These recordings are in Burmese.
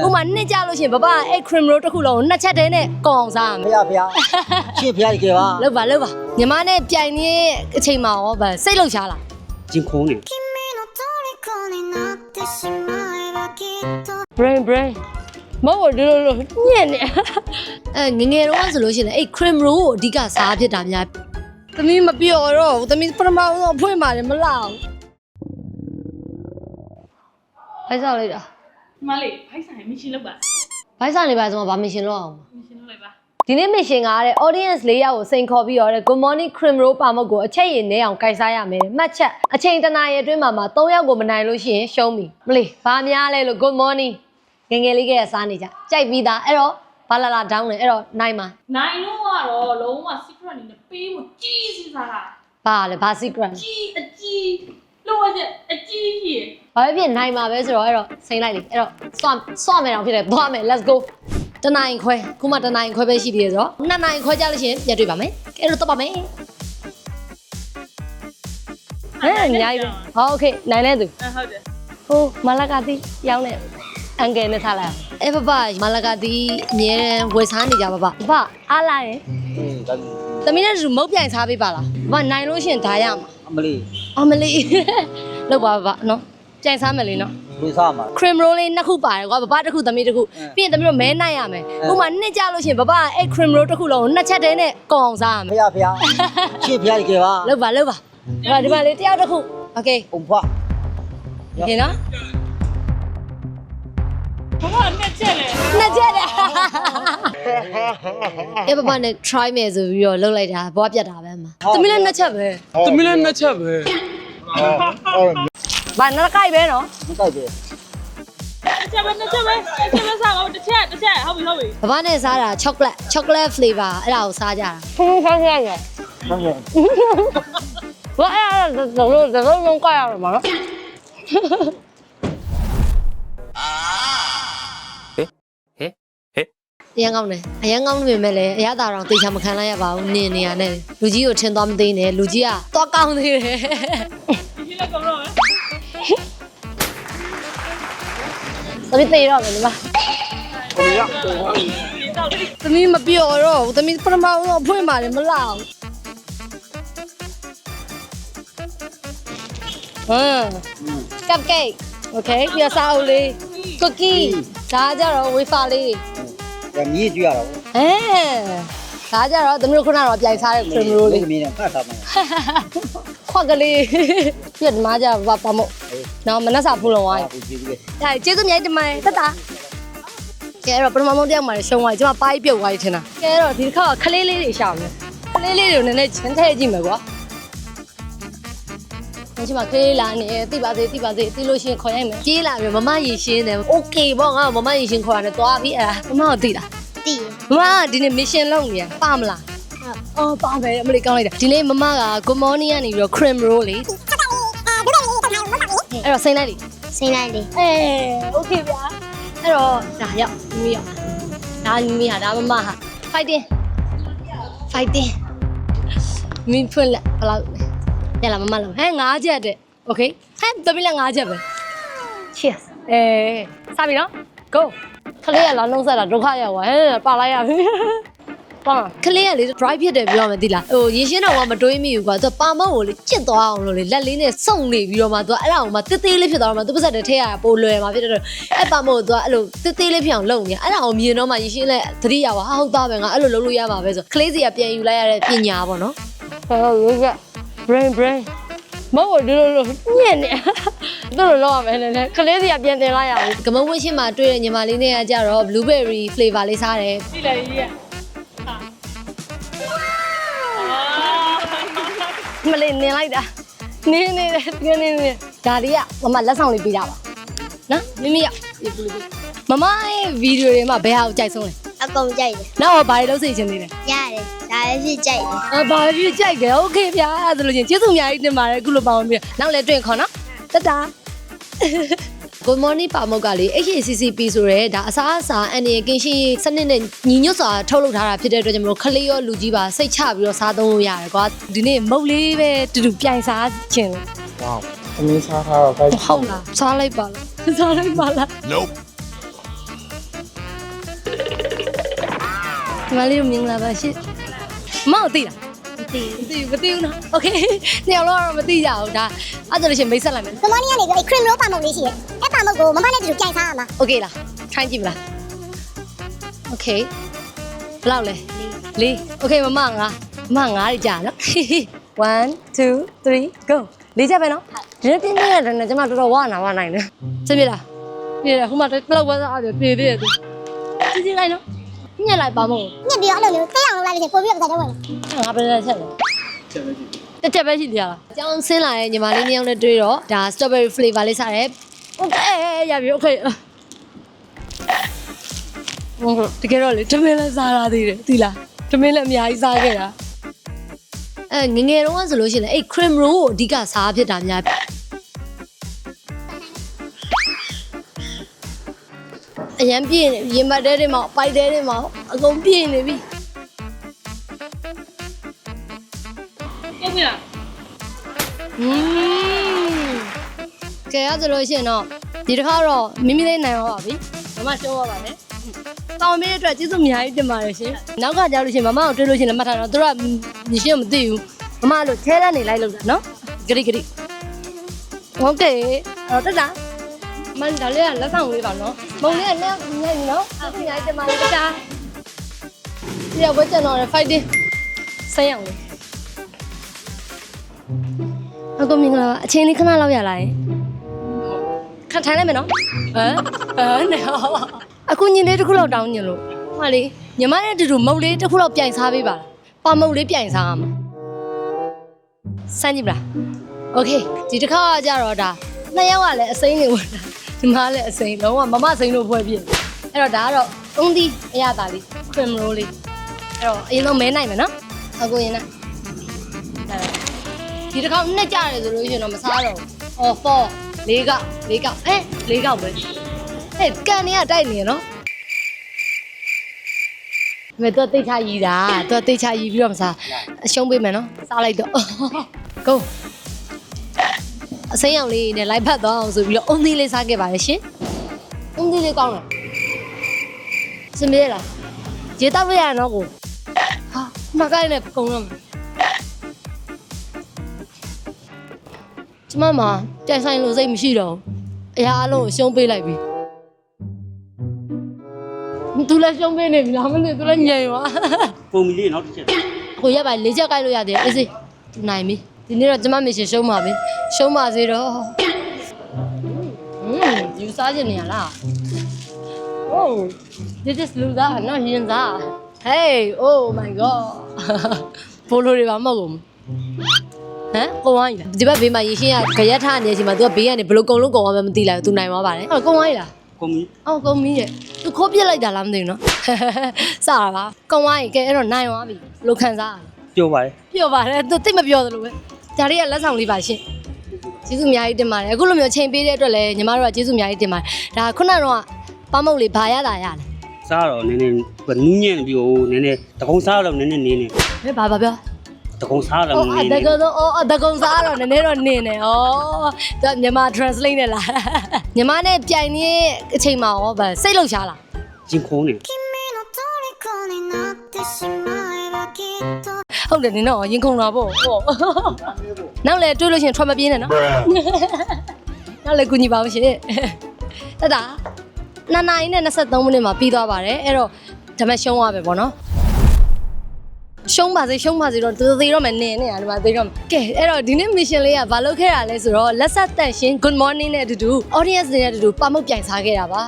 ဥပမာနှစ်ကြလို့ရှင်ဘဘအဲ့ cream roll တစ်ခုလုံးနှစ်ချက်တည်းနဲ့ကောင်းစားမယ်ဖေရဖေရချစ်ဖေရကြီးကပါလောက်ပါလောက်ပါညီမနဲ့ပြိုင်နေအချိန်မှာရောဗန်စိတ်လှုပ်ရှားလားဂျင်ခုံးနေ brain brain မဟုတ်ဘူးလို့လို့ညံ့နေအဲငငယ်တော့ဆိုလို့ရှိရင်အဲ့ cream roll ကိုအဓိကစားဖြစ်တာများသမီးမပြော်တော့ဘူးသမီးပထမဆုံးအဖွင့်ပါတယ်မလောက်ဖိုက်စားလိုက်တာ ဒီမလေးဖိုက်ဆိုင်မရှင်လောက်ပါဖိုက်စားနေပါဆိုမှဗာမရှင်လောက်အောင်မရှင်လောက်လိုက်ပါဒီနေ့ mission ကတဲ့ audience ၄ယောက်ကိုစိန်ခေါ်ပြီးတော့တဲ့ Good morning cream roll ပါမုတ်ကိုအချက်ရည်နဲအောင်ကြိုက်စားရမယ်တဲ့မှတ်ချက်အချိန်တစ်နာရီအတွင်းမှာမှာ၃ယောက်ကိုမနိုင်လို့ရှိရင်ရှုံးပြီမလေးဘာများလဲလို့ Good morning ငယ်ငယ်လေးကရစားနေကြကြိုက်ပြီးသားအဲ့တော့ဘာလာလာ down လဲအဲ့တော့နိုင်မှာနိုင်လို့ကတော့လုံးဝ secret အနေနဲ့ပေးမှုကြီးစီစားတာဘာလဲဘာ secret ကြီးအကြီး လို့ဝချက်အကြီးကြီး ဘာပဲဖြစ်နိုင်မှာပဲဆိုတော့အဲ့တော့စိန်လိုက်လေအဲ့တော့စွတ်စွတ်မယ်အောင်ဖြစ်တယ်သွားမယ် let's go တနင်္ဂနွေခွဲခုမှတနင်္ဂနွေခွဲပဲရှိသေးတယ်ဆိုတော့နှစ်နိုင်ခွဲကြလို့ရှိရင်ပြန်တွေ့ပါမယ်အဲ့တော့တော့ပါမယ်ဟဲ့အများကြီးပဲဟောโอเคနိုင်လဲသူ အဲဟုတ်တယ် ဟိုမလာကတိရောင်းနေအန်ကယ်နဲ့ထားလိုက်အောင်အဲဘဘမလာကတိအမြဲတမ်းဝယ်စားနေကြပါဘဘအားလာရင် အေးဒါ သမီးနဲ့တူမုတ်ပြိုင်စားပေးပါလားဘဘနိုင်လို့ရှရင်ဒါရမှာ အမလေး အမလေးလောက်ပါဘဘနော်ပြိုင်စားမယ်လေနော် ဝေးစားမှာ cream roll လေးနှစ်ခုပါတယ်ကွာဘဘတစ်ခုသမီးတစ်ခုပြီးရင်သမီးတို့မဲနိုင်ရမယ်ဥပမာနှစ်ကြလို့ရှရင်ဘဘအဲ့ cream roll တစ်ခုလုံးကိုနှစ်ချက်တည်းနဲ့ကောင်းအောင်စားရ ဖ မယ် ျားဖျားရှင်းဖျားကြီးကပါ လောက်ပါလောက်ပါဒီမှာဒီမှာလေးတယောက်တစ်ခုโอเค ပုံဖွား โอเคနော် ဘာမှနဲ့ချက်လဲ နှစ်ချက်တည်း အဲ့ဘဘနဲ့ try မယ်ဆိုပြီးတော့လှုပ်လိုက်တာဘွားပြတ်တာပဲမှာသမီးလည်းနှစ်ချက်ပဲသမီးလည်းနှစ်ချက်ပဲဘာနှစ်ကြိုက်ပဲနော်မကြိုက်ပဲအချက်ပဲနဲ့ချက်ပဲအချက်ပဲစားတော့တစ်ချက်တစ်ချက်ဟုတ်ပြီဟုတ်ပြီဘဘနဲ့စားတာ chocolate chocolate flavor အဲ့ဒါကိုစားကြတာဖုန်းဖုန်းဖုန်းရရဟုတ်ကဲ့ဘာအဲ့ဒါတို့တို့တို့လုံးကြရမှာနော် အရန်ကောင်းတယ်အရန်ကောင်းနေပေမဲ့လည်းအရသာတော်တေချာမခံလိုက်ရပါဘူးနင်နေရနဲ့လူကြီးကိုထင်သွားမသိနဲ့လူကြီးကသွားကောင်းသေးတယ်ဒီလိုကောင်တော့သမီးတေးတော့မယ်ဒီမှာသမီးရသမီးမပြောတော့သမီးပထမဆုံးအဖွင့်ပါတယ်မလောက်ဟမ်ကပ်ကိတ် okay ပြစားအုပ်လေး cookie ဒါကြတော့ wafer လေး ဒါမြည်ကြည့်ရတော့ဟဲဒါကြတော့သမီးတို့ခုနကတော့ပြိုင်စားတဲ့ cream roll လေးမင်းနဲ့ဖတ်ထားမှာခွက်ကလေးပြတ်မှာကြပါပါမို့နော်မနှက်စာဖူးလုံးဝိုင်းဘူးကြည့်ပြီးဒါကျေးဇူးများတင်ပါတယ်တတ်တာကဲအဲ့တော့ပထမဆုံးတစ်ယောက်မှလည်းရှုံးသွားပြီကျွန်မပိုင်းပြုတ်သွားပြီထင်တာကဲအဲ့တော့ဒီတစ်ခါကခလေးလေးတွေရှာမယ်ခလေးလေးတွေကိုနည်းနည်းချင်းထည့်ကြည့်မယ်ကွာ ဒီချိန်မှာခလေးလာနေတိပါစေတိပါစေတိလို့ရှိရင်ခေါ်ရိုက်မယ်ကြေးလာပြီမမရေရှင်းတယ်โอเคပေါ့ငါမမရေရှင်းခေါ်ရတယ်သွားပြီအဲ့ဒါမမကိုသိလား တည် မမကဒီနေ့ mission လုပ်နေရပါမလားအော်ပါမယ်အမလေးကောင်းလိုက်တာဒီနေ့မမက good morning ကနေပြီးတော့ cream roll လေးအဲ့တော့စိမ့်လိုက်လေ စိမ့်လိုက်လေ အဲโอเคဗျာအဲ့တော့ဒါရောက်မိမိရောက်ဒါမိမိဟာဒါမမဟာ fighting fighting မိဖွင့်လက်ဘယ်လောက်လဲ ရလာမမလုံးဟဲ့ငါးချက်တဲ့ okay ဟဲ့တပင်းလက်ငါးချက်ပဲ cheers အဲစပြီနော် go ခလေးကလာလုံးဆက်တာဒုက္ခရောက်သွားဟဲ့ပါလိုက်ရပြီပါခလေးကလေ dry ဖြစ်တယ်ပြောမှသိလားဟိုရင်ရှင်းတော့ကမတွေးမိဘူးကွာသူပါမောက်ကိုလေကြစ်သွားအောင်လို့လေလက်လေးနဲ့စုံနေပြီးတော့မှသူအဲ့ဒါကိုမှတစ်သေးလေးဖြစ်သွားတော့မှသူပါစက်တဲ့ထဲရပိုလွယ်မှာဖြစ်တော့အဲ့ပါမောက်ကိုသူကအဲ့လိုတစ်သေးလေးဖြစ်အောင်လုပ်နေအဲ့ဒါကိုမြင်တော့မှရင်ရှင်းလက်သတိရပါဟာဟုတ်သားပဲငါအဲ့လိုလုပ်လို့ရမှာပဲဆိုခလေးစီကပြန်ယူလိုက်ရတဲ့ပညာပေါ့နော်ဟောရိုးက brain brain မဟုတ်ဘူးဒီလိုလိုညံ့နေသူ့လိုလောက်ရမယ်လည်းခလေးစီကပြန်တင်လိုက်ရဘူးကမဝင်းရှင်းမှာတွေ့တဲ့ညီမလေးနဲ့ကကြတော့ blueberry flavor လေးစားတယ်ကြည့်လိုက်ကြီးဟာအာမလေးနင်လိုက်တာနင်းနေတယ်နင်းနေနေဒါလေးကမမလက်ဆောင်လေးပေးတာပါနော်မိမိရောက်ဒီပူလေးမမရဲ့ဗီဒီယိုတွေမှာဘယ်ဟာကိုကြိုက်ဆုံးလဲ အကုန်ကြိုက်တယ် နောက်တော့ဘာတွေလုပ်စေချင်သေးလဲ ရတယ်ဒါလည်းဖြစ်ကြိုက်တယ် အဘာဖြစ်ကြိုက်တယ်โอเคဗျာအဲ့ဒါဆိုလို့ချင်းကျေးဇူးအများကြီးတင်ပါတယ်အခုလိုပေါင်းပြီးနောက်လည်းတွေ့ခေါ်နော်တတ Good morning ပါမုတ်ကလေ HACCP ဆိုရဲဒါအစားအစာအန်ရကင်းရှင်းရေးစနစ်နဲ့ညီညွတ်စွာထုတ်လုပ်ထားတာဖြစ်တဲ့အတွက်ကြောင့်မလို့ခလေးရောလူကြီးပါစိတ်ချပြီးတော့စားသုံးလို့ရတယ်ကွာဒီနေ့မုတ်လေးပဲတူတူပြိုင်စားခြင်းလို့ ဝေါသမီးစားထားတော့ဖိုက် ဟုတ်လားစားလိုက်ပါလားစားလိုက်ပါလား Nope ဒီမလေးတို့မင်္ဂလာပါရှင်မောက်သိလား မသိ မသိဘူးမသိဘူးနော်โอเคနှစ်ယောက်လုံးကတော့မသိကြဘူးဒါအဲ့ဒါလို့ရှရင်မိတ်ဆက်လိုက်မယ် ဘူးကမော်နီကနေပြီးအဲ့ cream roll ပါမုတ်လေးရှိတယ်အဲ့ပါမုတ်ကိုမမနဲ့တူကြိုင်စားရမှာ โอเคလားခိုင်းကြည့်မလားโอเคဘယ်လောက်လဲလေးโอเคမမငါမမငါးကြာနော်1 2 3 go လေးချက်ပဲနော်ဒီနေ့ပြင်းပြင်းရတယ်နဲ့ကျွန်မတော်တော်ဝါနာဝါနိုင်တယ်စင်ပြေလားပြေတယ်ဟိုမှာတစ်လောက်ဝါစားအဲ့ပြေသေးတယ်သူကြည့်ကြည့်လိုက်နော် ညက်လိုက်ပါမို့ ညစ်ပြီးတော့အဲ့လိုမျိုးသိအောင်လုပ်လိုက်လို့ရှိရင်ပို့ပြီးတော့ပတ်သက်တော့ဝင် ငါဘယ်နဲ့ချက်လဲတက်ချက်ပဲရှိသေးလားအကြောင်းဆင်းလာတဲ့ညီမလေးနှစ်ယောက်နဲ့တွေ့တော့ဒါ strawberry flavor လေးစားတယ်โอเคရပြီโอเคဟုတ်တကယ်တော့လေတမင်းလည်းစားရသေးတယ်သီလားတမင်းလည်းအများကြီးစားခဲ့တာအဲငယ်ငယ်တုန်းကဆိုလို့ရှိရင်လည်းအဲ့ cream roll ကိုအဓိကစားဖြစ်တာများ အရန်ပြည့်နေရင်မတ်တဲတွေမှာပိုက်တဲတွေမှာအကုန်ပြည့်နေပြီ ကိုမလား อืมကဲရသလိုရှိရင်တော့ဒီတစ်ခါတော့မိမိလေးနိုင်တော့ပါပြီမမရှုံးရပါနဲ့တောင်းပေးတဲ့အတွက်ကျေးဇူးအများကြီးတင်ပါတယ်ရှင်နောက်ကကြောက်လို့ရှိရင်မမကိုတွေ့လို့ရှိရင်လည်းမှတ်ထားတော့သူတို့ကမြရှင်မသိဘူးမမလို့ထဲတန်းနေလိုက်လို့တာနော်ဂရိဂရိโอเคအဲ့တော့တက်တာ မန်ဒါလေးကလက်ဆောင်လေးပါနော်မုံလေးကလည်းညံ့နော်အခုညတင်ပါလေတတာဒီကဝတ်ကျန်တော့ fighting ဆက်ရအောင်လေအကူမင်္ဂလာပါအချင်းလေးခဏလောက်ရလာရင်ခက်ထိုင်လိုက်မယ်နော်ဟမ်ဟမ်နေအခုညင်လေးတစ်ခုလောက်တောင်းညင်လို့ဟာလေညီမနဲ့အတူတူမုတ်လေးတစ်ခုလောက်ပြိုင်စားပေးပါလားပါမုတ်လေးပြိုင်စားရမှာစမ်းကြည့်ပါလားโอเคဒီတစ်ခါကကြတော့ဒါနှစ်ယောက်ကလည်းအစိမ်းနေဝင်တာ ဒီမှာလည်းအစိမ်းလုံးဝမမစိမ်းလို့ဖွဲ့ပြည့်အဲ့တော့ဒါကတော့သုံးသီးအရသာလေး cream roll လေးအဲ့တော့အရင်ဆုံးမဲနိုင်မယ်နော်အခုရင်နဲ့အဲ့ဒီတစ်ခါနှစ်ကြရတယ်ဆိုလို့ရှိရင်တော့မစားတော့ဘူးအော်4လေးကလေးကအဲလေးကပဲဟဲ့ကန်နေရတိုက်နေရနော်မတော့တိတ်ချရီတာတော့တိတ်ချရီပြီးတော့မစားအရှုံးပေးမယ်နော်စားလိုက်တော့ go အစိမ်းရောင်လေးနဲ့လိုက်ဖတ်သွားအောင်ဆိုပြီးတော့အုံသီးလေးစားခဲ့ပါတယ်ရှင်အုံသီးလေးကောင်းတယ်စင်ပြေလားရေတောက်ရရနော်ကိုဟာမကိုင်းနဲ့ကုံတော့မယ်ကျမမှာကြိုင်ဆိုင်လို့စိတ်မရှိတော့ဘူးအရာအလုံးကိုရှုံးပေးလိုက်ပြီသူလည်းရှုံးပေးနေပြီလားမသိသူလည်းညံ့သွားပုံမီလေးနောက်တစ်ချက်ကိုရက်ပါလေးချက်ကိုက်လို့ရတယ်အေးစေးနိုင်ပြီ ဒီနေ့တော့ကျမမေရှင်ရှုံးပါပြီရှုံးပါစေတော့ဟင်းယူစားခြင်းနေရလား Oh this is Luda not Hinza Hey oh my god ဖိုလိုတွေပါမဟုတ်ဘူးဟမ်ကိုဝိုင်းလားဒီဘက်ဘေးမှာရေရှင်းရကြရက်ထားနေတဲ့အချိန်မှာ तू ကဘေးကနေဘလို့ကုံလုံးကုံအောင်မသိလိုက်ဘူး तू နိုင်သွားပါတယ်ဟောကိုဝိုင်းလားုံမီအော်ကုံမီရဲ့သူခိုးပြစ်လိုက်တာလားမသိဘူးနော်စတာပါကုံဝိုင်းကဲအဲ့တော့နိုင်သွားပြီလို့ခံစားရတယ်ပျော်ပါတယ်ပျော်ပါတယ်သူသိမပျော်သလိုပဲ ဒါလေးကလက်ဆောင်လေးပါရှင်ကျေးဇူးအများကြီးတင်ပါတယ်အခုလိုမျိုးချိန်ပေးတဲ့အတွက်လည်းညီမတို့ကကျေးဇူးအများကြီးတင်ပါတယ်ဒါခုနကတော့ပမုတ်လေးဘာရတာရလဲစားတော့နည်းနည်းနူးညံ့ပြီးဟိုနည်းနည်းတကုံစားတော့နည်းနည်းနေနေဘယ်ဘာဘာပြောတကုံစားတော့အော်နေအနေတကောတော့အော်အတကုံစားတော့နည်းနည်းတော့နင်းနေဩသူကမြန်မာ translate နဲ့လားမြန်မာနဲ့ပြိုင်နေတဲ့အချိန်မှာရောဗာစိတ်လှုပ်ရှားလားဂျင်ခုံးနေ ဟုတ်တယ်နင်တော့ရင်ခုန်တာပေါ့ဟုတ်နောက်လေတွေးလို့ရှိရင်ထွက်မပြေးနဲ့နော်နောက်လေကူညီပါဦးရှင်တတာနှစ်နာရီနဲ့23မိနစ်မှာပြီးသွားပါတယ်အဲ့တော့ဒါမဲ့ရှုံးသွားပဲပေါ့နော်ရှုံးပါစေရှုံးပါစေတော့သူသေးတော့မယ်နင်းနေရတယ်မှာသေးတော့မယ်ကဲအဲ့တော့ဒီနေ့ mission လေးကဘာလုပ်ခဲ့တာလဲဆိုတော့လက်ဆက်တက်ရှင် good morning နဲ့အတူတူ audience တွေနဲ့အတူတူပါမုတ်ပြိုင်စားခဲ့တာပါ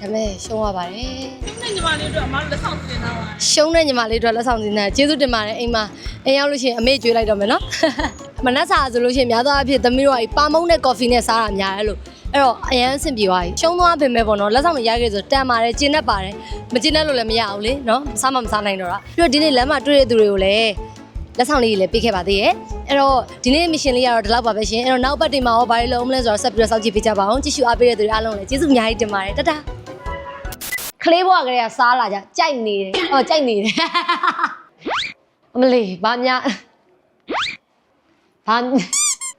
ဒါမဲ့ရှုံးသွားပါတယ်နဲ့ညီမလေးတို့အမတို့လက်ဆောင်တင်တာပါရှုံးတဲ့ညီမလေးတို့လက်ဆောင်တင်တယ်ကျေးဇူးတင်ပါတယ်အိမ်မှာအိမ်ရောက်လို့ရှိရင်အမေကျွေးလိုက်တော့မယ်နော်မနက်စာဆိုလို့ရှိရင်များသောအားဖြင့်သမီးတို့ကပါမုံနဲ့ကော်ဖီနဲ့စားတာများတယ်လို့အဲ့တော့အရန်အဆင်ပြေသွားပြီရှုံးသွားပင်ပဲပေါ့နော်လက်ဆောင်တွေရခဲ့ဆိုတန်ပါတယ်ကျင်းတတ်ပါတယ်မကျင်းတတ်လို့လည်းမရဘူးလေနော်စားမှမစားနိုင်တော့တာပြီးတော့ဒီနေ့လမ်းမှာတွေ့တဲ့သူတွေကိုလည်းလက်ဆောင်လေးတွေလည်းပေးခဲ့ပါသေးရဲ့အဲ့တော့ဒီနေ့ mission လေးကတော့ဒီလောက်ပါပဲရှင်အဲ့တော့နောက်ပတ်တင်မှာရောဘာတွေလုပ်မလဲဆိုတော့ဆက်ပြီးတော့စောင့်ကြည့်ပေးကြပါအောင်ကြည့်ရှုအားပေးတဲ့သူတွေအားလုံးလည်းကျေးဇူးအများကြီးတင်ပါတယ်တတား ခလေးဘွားကလေးကစားလာကြကြိုက်နေတယ်ဟောကြိုက်နေတယ်အမလေးဘာများဘာ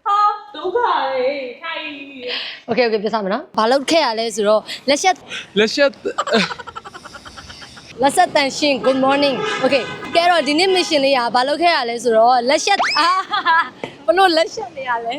ဟာဒုက္ခလေခိုင်း Okay okay ပြစမယ်နော်ဘာလုပ်ခဲ့ရလဲဆိုတော့လက်ရက်လက်ရက်လက်ဆက်တန်ရှင် good morning okay ကဲတော့ဒီနေ့ mission လေးကဘာလုပ်ခဲ့ရလဲဆိုတော့လက်ရက်အာဘလို့လက်ရက်နေရလဲ